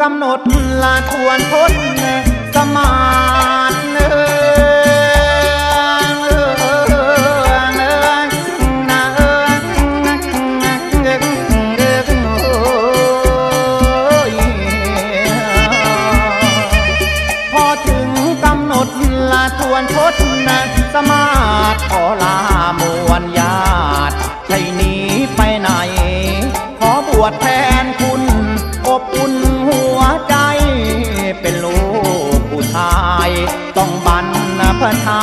กำหนดลาทวนทนสมาธิเนื้อพอถึงกำหนดลาทวนทศนสมาธิขอลา ชา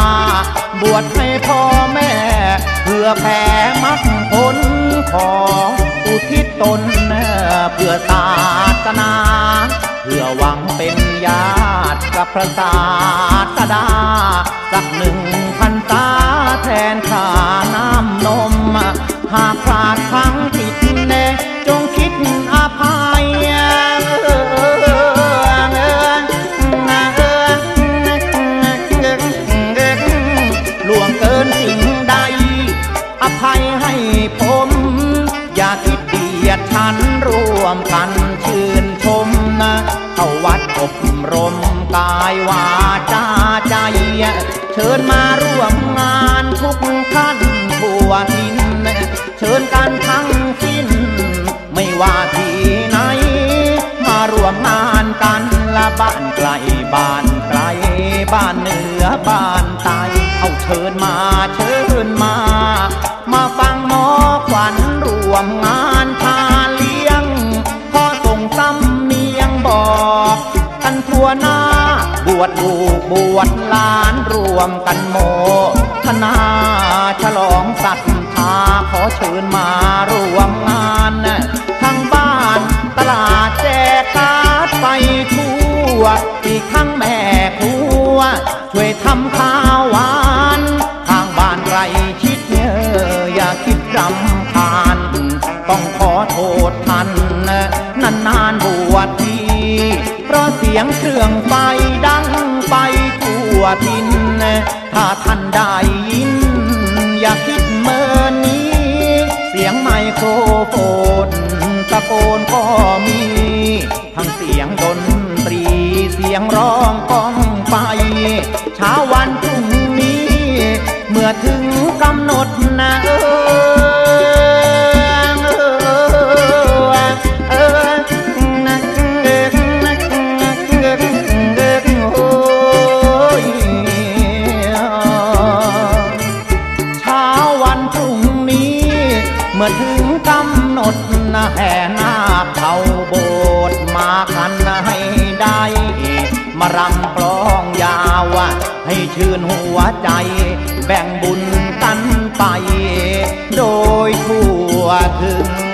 บวชให้พ่อแม่ เพื่อแผ่มรรคผลของอุทิศตนเพื่อศาสนา เพื่อหวังเป็นญาติกับพระศาสดา สักหนึ่งพันตาแทนข้าน้ำนมหากพลา วมกันชื่นชมนะเข้าวัดอบรมกายวาจาใจ เชิญมาร่วมงานทุกท่านทั่วทินเชิญกันทั้งสิ้น ไม่ว่าที่ไหน มาร่วมงานกันละบ้านไกลบ้านไกลบ้านเหนือบ้านใต้เอาเชิญมาเชิญมา มาฟังหมอขวัญรวมงาน วชลูกบวชหลานรวมกันโมทนาฉลองศรัทธาขอเชิญมารวมงานทั้งบ้านตลาดแจกการ์ดไปทั่วอีกทั้งแม่ครัว ช่วยทำข้าวหวานทางบ้านไรชิดเนออย่าคิดรำคาญต้องขอโทษท่านนานๆบวชที เพราะเสียงเครื่องไฟดังไปทั่วทิน ถ้าท่านได้ยิน อย่าคิดเมินนี้ เสียงไมโครโฟนตะโกนก็มี ทั้งเสียงดนตรี เสียงร้องก้องไปเช้าวันพรุ่งนี้ เมื่อถึงกำหนดนะเออ อถึงกำหนดนะแห่นาเผาโบสถ์มาคันให้ได้ มารำกลองยาวให้ชื่นหัวใจ แบ่งบุญกันไป โดยทั่วถึง